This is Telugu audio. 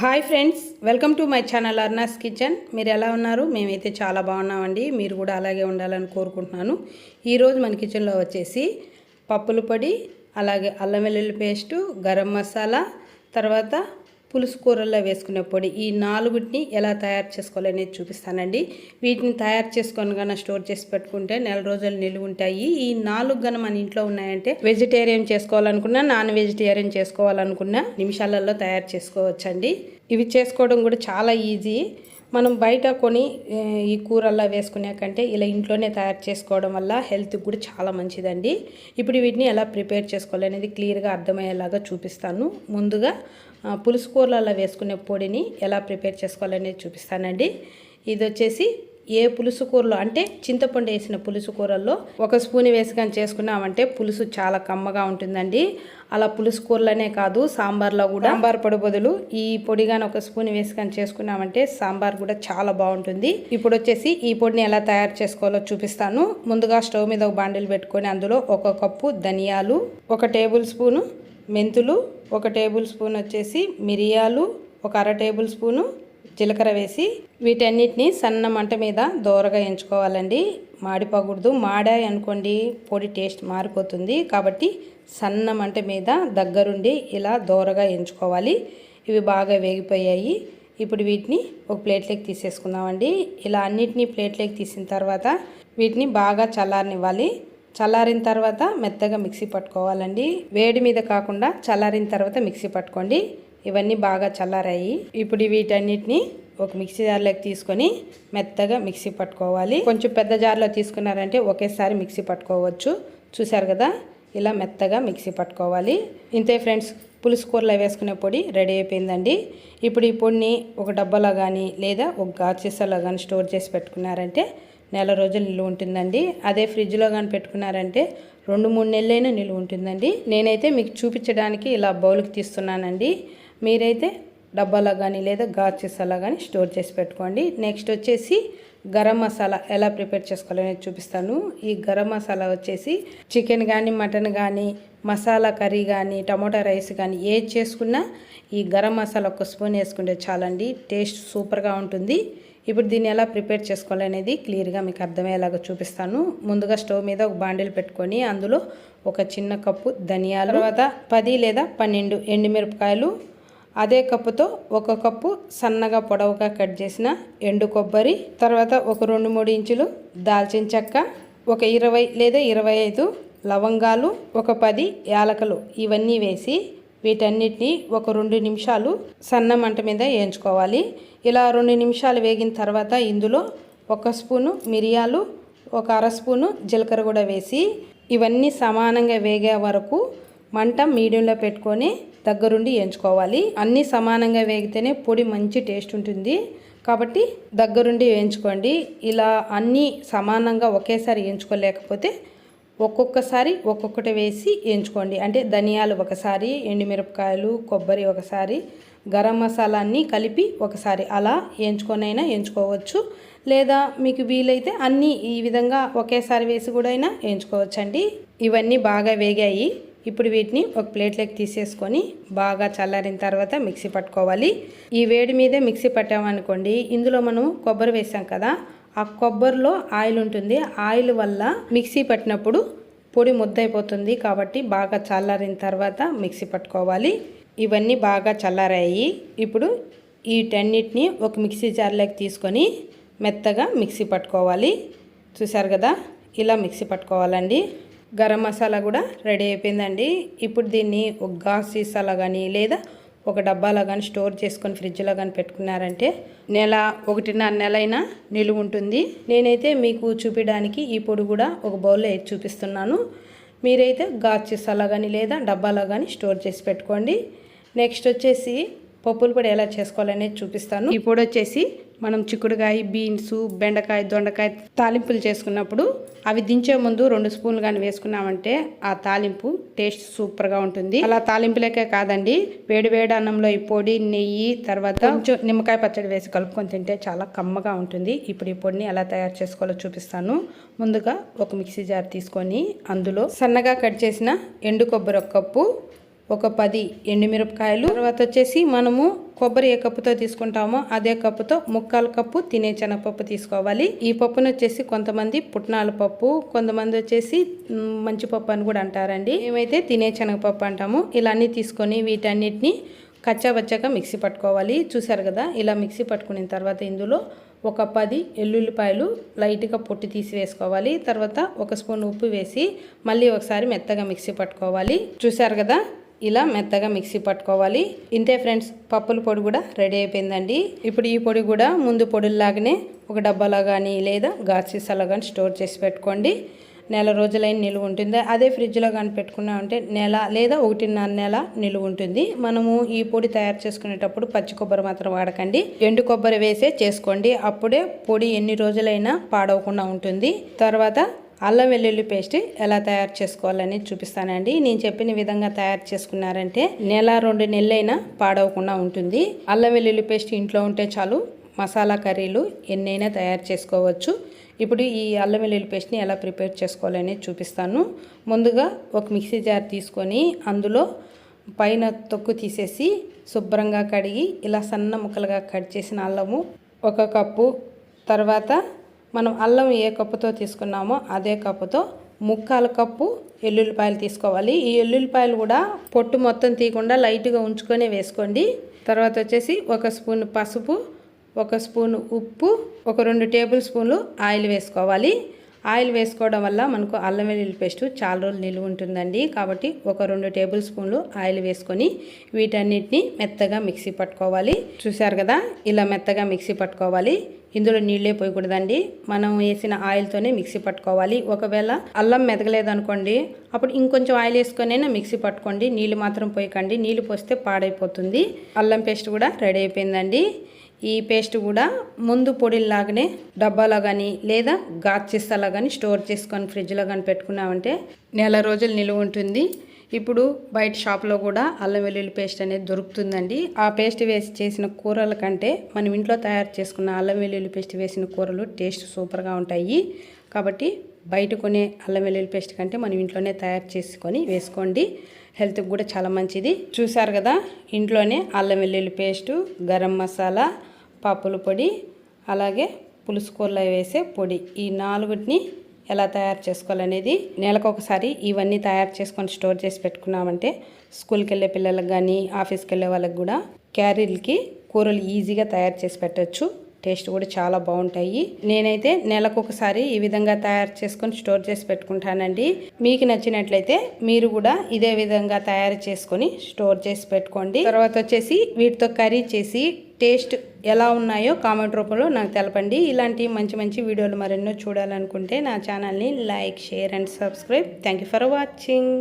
Hi friends welcome to my channel Arna's Kitchen. మీరు ఎలా ఉన్నారు? మేమైతే చాలా బాగున్నామండి. మీరు కూడా అలాగే ఉండాలని కోరుకుంటున్నాను. ఈరోజు మన కిచెన్లో వచ్చేసి పప్పుల పొడి అలాగే అల్లం వెల్లుల్లి పేస్టు గరం మసాలా తర్వాత పులుసు కూరల్లో వేసుకునే పొడి ఈ నాలుగుటిని ఎలా తయారు చేసుకోవాలనేది చూపిస్తానండి. వీటిని తయారు చేసుకొని కన్నా స్టోర్ చేసి పెట్టుకుంటే నెల రోజులు నిలువ ఉంటాయి. ఈ నాలుగు గన మన ఇంట్లో ఉన్నాయంటే వెజిటేరియన్ చేసుకోవాలనుకున్నా నాన్ వెజిటేరియన్ చేసుకోవాలనుకున్నా నిమిషాలలో తయారు చేసుకోవచ్చండి. ఇవి చేసుకోవడం కూడా చాలా ఈజీ. మనం బయట కొని ఈ కూరల్లో వేసుకునే కంటే ఇలా ఇంట్లోనే తయారు చేసుకోవడం వల్ల హెల్త్కి కూడా చాలా మంచిదండి. ఇప్పుడు వీటిని ఎలా ప్రిపేర్ చేసుకోవాలనేది క్లియర్గా అర్థమయ్యేలాగా చూపిస్తాను. ముందుగా పులుసు కూరలలో వేసుకునే పొడిని ఎలా ప్రిపేర్ చేసుకోవాలనేది చూపిస్తానండి. ఇది వచ్చేసి ఏ పులుసు కూరలో అంటే చింతపండు వేసిన పులుసు కూరల్లో ఒక స్పూన్ వేసుకొని చేసుకున్నామంటే పులుసు చాలా కమ్మగా ఉంటుందండి. అలా పులుసు కూరలోనే కాదు సాంబార్లో కూడా. సాంబార్ పొడి బదులు ఈ పొడిగాని ఒక స్పూన్ వేసుకొని చేసుకున్నామంటే సాంబార్ కూడా చాలా బాగుంటుంది. ఇప్పుడు వచ్చేసి ఈ పొడిని ఎలా తయారు చేసుకోవాలో చూపిస్తాను. ముందుగా స్టవ్ మీద ఒక బాండిల్ పెట్టుకొని అందులో ఒక కప్పు ధనియాలు ఒక టేబుల్ స్పూను మెంతులు ఒక టేబుల్ స్పూన్ వచ్చేసి మిరియాలు ఒక అర టేబుల్ స్పూను జీలకర్ర వేసి వీటన్నిటిని సన్న మంట మీద దోరగా ఎంచుకోవాలండి. మాడిపోకూడదు. మాడాయి అనుకోండి పొడి టేస్ట్ మారిపోతుంది. కాబట్టి సన్న మంట మీద దగ్గరుండి ఇలా దోరగా ఎంచుకోవాలి. ఇవి బాగా వేగిపోయాయి. ఇప్పుడు వీటిని ఒక ప్లేట్లోకి తీసేసుకుందామండి. ఇలా అన్నిటినీ ప్లేట్లోకి తీసిన తర్వాత వీటిని బాగా చల్లారనివ్వాలి. చల్లారిన తర్వాత మెత్తగా మిక్సీ పట్టుకోవాలండి. వేడి మీద కాకుండా చల్లారిన తర్వాత మిక్సీ పట్టుకోండి. ఇవన్నీ బాగా చల్లారాయి. ఇప్పుడు వీటన్నిటిని ఒక మిక్సీ జార్లోకి తీసుకొని మెత్తగా మిక్సీ పట్టుకోవాలి. కొంచెం పెద్ద జార్లో తీసుకున్నారంటే ఒకేసారి మిక్సీ పట్టుకోవచ్చు. చూసారు కదా? ఇలా మెత్తగా మిక్సీ పట్టుకోవాలి. ఇంతే ఫ్రెండ్స్ పులుసు కూరలో వేసుకునే పొడి రెడీ అయిపోయిందండి. ఇప్పుడు ఈ పొడిని ఒక డబ్బాలో కానీ లేదా ఒక గాజీసలో కానీ స్టోర్ చేసి పెట్టుకున్నారంటే నెల రోజులు నిలువ ఉంటుందండి. అదే ఫ్రిడ్జ్లో కానీ పెట్టుకున్నారంటే రెండు మూడు నెలలైనా నిలువ ఉంటుందండి. నేనైతే మీకు చూపించడానికి ఇలా బౌల్కి తీస్తున్నానండి. మీరైతే డబ్బాలో కానీ లేదా గాజీసలో కానీ స్టోర్ చేసి పెట్టుకోండి. నెక్స్ట్ వచ్చేసి గరం మసాలా ఎలా ప్రిపేర్ చేసుకోవాలనేది చూపిస్తాను. ఈ గరం మసాలా వచ్చేసి చికెన్ కానీ మటన్ కానీ మసాలా కర్రీ కానీ టమోటా రైస్ కానీ ఏది చేసుకున్నా ఈ గరం మసాలా ఒక స్పూన్ వేసుకుంటే చాలండి. టేస్ట్ సూపర్గా ఉంటుంది. ఇప్పుడు దీన్ని ఎలా ప్రిపేర్ చేసుకోవాలనేది క్లియర్గా మీకు అర్థమయ్యేలాగా చూపిస్తాను. ముందుగా స్టవ్ మీద ఒక బాండిల్ పెట్టుకొని అందులో ఒక చిన్న కప్పు ధనియాల తర్వాత పది లేదా పన్నెండు ఎండుమిరపకాయలు అదే కప్పుతో ఒక కప్పు సన్నగా పొడవుగా కట్ చేసిన ఎండు కొబ్బరి తర్వాత ఒక రెండు మూడు ఇంచులు దాల్చిన చెక్క ఒక ఇరవై లేదా ఇరవై ఐదు లవంగాలు ఒక పది యాలకలు ఇవన్నీ వేసి వీటన్నిటిని ఒక రెండు నిమిషాలు సన్న మంట మీద వేయించుకోవాలి. ఇలా రెండు నిమిషాలు వేగిన తర్వాత ఇందులో ఒక స్పూను మిరియాలు ఒక అర స్పూను జీలకర్ర కూడా వేసి ఇవన్నీ సమానంగా వేగే వరకు మంట మీడియంలో పెట్టుకొని దగ్గరుండి వేయించుకోవాలి. అన్నీ సమానంగా వేగితేనే పొడి మంచి టేస్ట్ ఉంటుంది. కాబట్టి దగ్గరుండి వేయించుకోండి. ఇలా అన్నీ సమానంగా ఒకేసారి వేయించుకోలేకపోతే ఒక్కొక్కసారి ఒక్కొక్కటి వేసి వేయించుకోండి. అంటే ధనియాలు ఒకసారి ఎండుమిరపకాయలు కొబ్బరి ఒకసారి గరం మసాలా అన్నీ కలిపి ఒకసారి అలా వేయించుకొనైనా వేయించుకోవచ్చు. లేదా మీకు వీలైతే అన్నీ ఈ విధంగా ఒకేసారి వేసి కూడా అయినా వేయించుకోవచ్చండి. ఇవన్నీ బాగా వేగాయి. ఇప్పుడు వీటిని ఒక ప్లేట్లోకి తీసేసుకొని బాగా చల్లారిన తర్వాత మిక్సీ పట్టుకోవాలి. ఈ వేడి మీదే మిక్సీ పట్టామనుకోండి ఇందులో మనం కొబ్బరి వేసాం కదా ఆ కొబ్బరిలో ఆయిల్ ఉంటుంది. ఆయిల్ వల్ల మిక్సీ పట్టినప్పుడు పొడి ముద్దైపోతుంది కాబట్టి బాగా చల్లారిన తర్వాత మిక్సీ పట్టుకోవాలి. ఇవన్నీ బాగా చల్లారాయి. ఇప్పుడు వీటన్నిటిని ఒక మిక్సీ జార్లోకి తీసుకొని మెత్తగా మిక్సీ పట్టుకోవాలి. చూసారు కదా ఇలా మిక్సీ పట్టుకోవాలండి. గరం మసాలా కూడా రెడీ అయిపోయిందండి. ఇప్పుడు దీన్ని ఒక గాజు సీసాలో కానీ లేదా ఒక డబ్బాలో కానీ స్టోర్ చేసుకొని ఫ్రిడ్జ్లో కానీ పెట్టుకున్నారంటే నెల ఒకటిన్నర నెల అయినా నిలువ ఉంటుంది. నేనైతే మీకు చూపించడానికి ఈ పొడి కూడా ఒక బౌల్లో వేసి చూపిస్తున్నాను. మీరైతే గాజు సీసాలో కానీ లేదా డబ్బాలో కానీ స్టోర్ చేసి పెట్టుకోండి. నెక్స్ట్ వచ్చేసి పప్పులు పొడి ఎలా చేసుకోవాలనేది చూపిస్తాను. ఈ పొడి వచ్చేసి మనం చిక్కుడుకాయ బీన్స్ బెండకాయ దొండకాయ తాలింపులు చేసుకున్నప్పుడు అవి దించే ముందు రెండు స్పూన్లు కానీ వేసుకున్నామంటే ఆ తాలింపు టేస్ట్ సూపర్గా ఉంటుంది. అలా తాలింపులకే కాదండి వేడి వేడి అన్నంలో ఈ పొడి నెయ్యి తర్వాత కొంచెం నిమ్మకాయ పచ్చడి వేసి కలుపుకొని తింటే చాలా కమ్మగా ఉంటుంది. ఇప్పుడు ఈ పొడిని ఎలా తయారు చేసుకోవాలో చూపిస్తాను. ముందుగా ఒక మిక్సీ జార్ తీసుకొని అందులో సన్నగా కట్ చేసిన ఎండు కొబ్బరి ఒక కప్పు ఒక పది ఎండుమిరపకాయలు. తర్వాత వచ్చేసి మనము కొబ్బరి ఏ కప్పుతో తీసుకుంటామో అదే కప్పుతో ముక్కాలు కప్పు తినే శనగపప్పు తీసుకోవాలి. ఈ పప్పును వచ్చేసి కొంతమంది పుట్నాల పప్పు కొంతమంది వచ్చేసి మంచి పప్పు అని కూడా అంటారండి. మేమైతే తినే శనగపప్పు అంటాము. ఇలా అన్నీ తీసుకొని వీటన్నిటిని కచ్చా వచ్చాక మిక్సీ పట్టుకోవాలి. చూసారు కదా ఇలా మిక్సీ పట్టుకున్న తర్వాత ఇందులో ఒక పది ఎల్లుల్లిపాయలు లైట్గా పొట్టు తీసి వేసుకోవాలి. తర్వాత ఒక స్పూన్ ఉప్పు వేసి మళ్ళీ ఒకసారి మెత్తగా మిక్సీ పట్టుకోవాలి. చూసారు కదా ఇలా మెత్తగా మిక్సీ పట్టుకోవాలి. ఇంతే ఫ్రెండ్స్ పప్పుల పొడి కూడా రెడీ అయిపోయిందండి. ఇప్పుడు ఈ పొడి కూడా ముందు పొడిలాగానే ఒక డబ్బాలో కానీ లేదా గాసీసాలో కానీ స్టోర్ చేసి పెట్టుకోండి. నెల రోజులైన నిలువ ఉంటుంది. అదే ఫ్రిడ్జ్లో కానీ పెట్టుకున్నామంటే నెల లేదా ఒకటిన్నర నెల నిలువ ఉంటుంది. మనము ఈ పొడి తయారు చేసుకునేటప్పుడు పచ్చి కొబ్బరి మాత్రం వాడకండి. ఎండు కొబ్బరి వేసే చేసుకోండి. అప్పుడే పొడి ఎన్ని రోజులైనా పాడవకుండా ఉంటుంది. తర్వాత అల్లం వెల్లుల్లి పేస్ట్ ఎలా తయారు చేసుకోవాలని చూపిస్తానండి. నేను చెప్పిన విధంగా తయారు చేసుకున్నారంటే నెల రెండు నెలలైనా పాడవకుండా ఉంటుంది. అల్లం వెల్లుల్లి పేస్ట్ ఇంట్లో ఉంటే చాలు మసాలా కర్రీలు ఎన్నైనా తయారు చేసుకోవచ్చు. ఇప్పుడు ఈ అల్లం వెల్లుల్లి పేస్ట్ని ఎలా ప్రిపేర్ చేసుకోవాలని చూపిస్తాను. ముందుగా ఒక మిక్సీ జార్ తీసుకొని అందులో పైన తొక్కు తీసేసి శుభ్రంగా కడిగి ఇలా సన్న ముక్కలుగా కట్ చేసిన అల్లము ఒక కప్పు తర్వాత మనం అల్లం ఏ కప్పుతో తీసుకున్నామో అదే కప్పుతో ముక్కాల కప్పు ఎల్లుల్లిపాయలు తీసుకోవాలి. ఈ ఎల్లుల్లిపాయలు కూడా పొట్టు మొత్తం తీయకుండా లైట్గా ఉంచుకొని వేసుకోండి. తర్వాత వచ్చేసి ఒక స్పూన్ పసుపు ఒక స్పూన్ ఉప్పు ఒక రెండు టేబుల్ స్పూన్లు ఆయిల్ వేసుకోవాలి. ఆయిల్ వేసుకోవడం వల్ల మనకు అల్లం వెల్లుల్లి పేస్ట్ చాలా రోజులు నిలువ ఉంటుందండి. కాబట్టి ఒక రెండు టేబుల్ స్పూన్లు ఆయిల్ వేసుకొని వీటన్నిటిని మెత్తగా మిక్సీ పట్టుకోవాలి. చూశారు కదా? ఇలా మెత్తగా మిక్సీ పట్టుకోవాలి. ఇందులో నీళ్ళే పోయకూడదండి. మనం వేసిన ఆయిల్తోనే మిక్సీ పట్టుకోవాలి. ఒకవేళ అల్లం మెదగలేదు అనుకోండి అప్పుడు ఇంకొంచెం ఆయిల్ వేసుకొనైనా మిక్సీ పట్టుకోండి. నీళ్ళు మాత్రం పోయకండి. నీళ్ళు పోస్తే పాడైపోతుంది. అల్లం పేస్ట్ కూడా రెడీ అయిపోయిందండి. ఈ పేస్ట్ కూడా ముందు పొడిలాగానే డబ్బాలో కానీ లేదా గాచిస్తాలో కానీ స్టోర్ చేసుకొని ఫ్రిడ్జ్లో కానీ పెట్టుకున్నామంటే నెల రోజులు నిలువ ఉంటుంది. ఇప్పుడు బయట షాప్లో కూడా అల్లం వెల్లుల్లి పేస్ట్ అనేది దొరుకుతుందండి. ఆ పేస్ట్ వేసి చేసిన కూరల కంటే మనం ఇంట్లో తయారు చేసుకున్న అల్లం వెల్లుల్లి పేస్ట్ వేసిన కూరలు టేస్ట్ సూపర్గా ఉంటాయి. కాబట్టి బయట కొనే అల్లం వెల్లుల్లి పేస్ట్ కంటే మనం ఇంట్లోనే తయారు చేసుకొని వేసుకోండి. హెల్త్కి కూడా చాలా మంచిది. చూసారు కదా ఇంట్లోనే అల్లం వెల్లుల్లి పేస్టు గరం మసాలా పప్పుల పొడి అలాగే పులుసు కూరలో వేసే పొడి. ఈ నాలుగుటిని ఎలా తయారు చేసుకోవాలనేది నెలకు ఒకసారి ఇవన్నీ తయారు చేసుకొని స్టోర్ చేసి పెట్టుకున్నామంటే స్కూల్కి వెళ్ళే పిల్లలకు కానీ ఆఫీస్కి వెళ్ళే వాళ్ళకి కూడా క్యారీలకి కూరలు ఈజీగా తయారు చేసి పెట్టచ్చు. టేస్ట్ కూడా చాలా బాగుంటాయి. నేనైతే నెలకు ఒకసారి ఈ విధంగా తయారు చేసుకొని స్టోర్ చేసి పెట్టుకుంటానండి. మీకు నచ్చినట్లయితే మీరు కూడా ఇదే విధంగా తయారు చేసుకొని స్టోర్ చేసి పెట్టుకోండి. తర్వాత వచ్చేసి వీటితో కర్రీ చేసి టేస్ట్ ఎలా ఉన్నాయో కామెంట్ రూపంలో నాకు తెలపండి. ఇలాంటి మంచి మంచి వీడియోలు మరెన్నో చూడాలనుకుంటే నా ఛానల్ని like share and subscribe. Thank for watching.